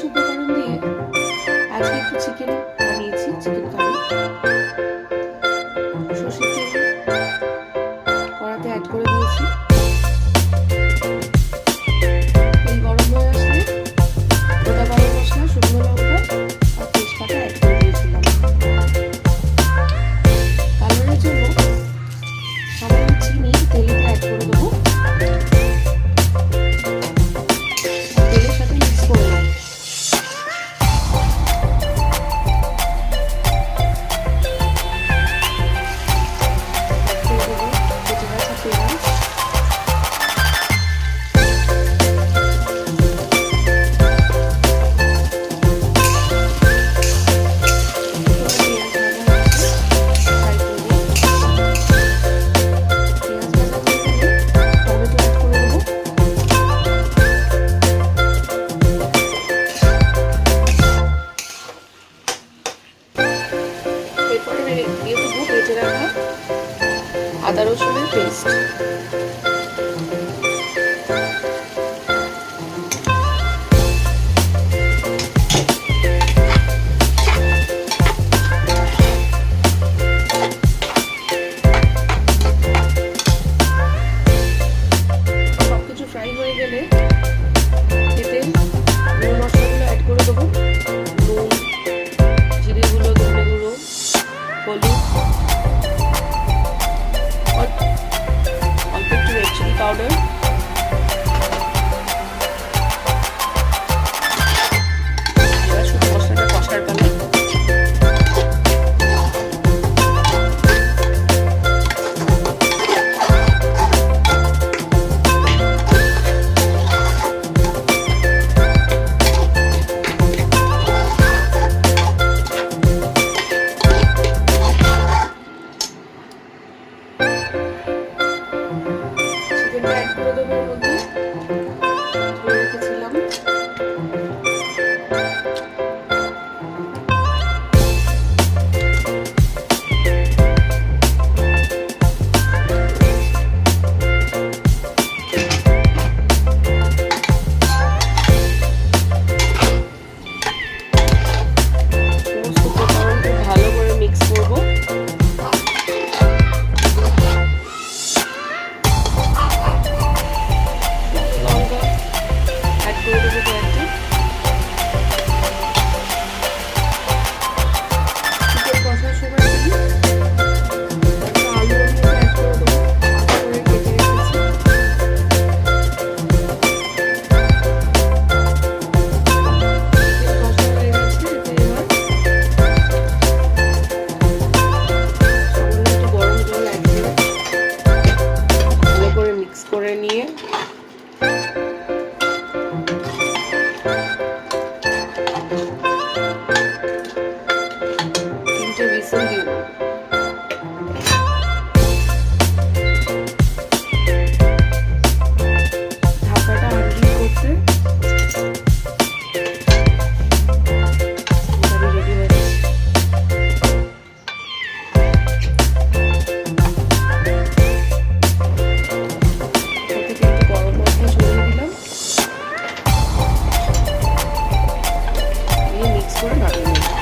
chupa এরপরে দিয়ে রাখা আদা রসুনের পেস্ট হলুদ অল্প একটু red chilli powder quá ngọt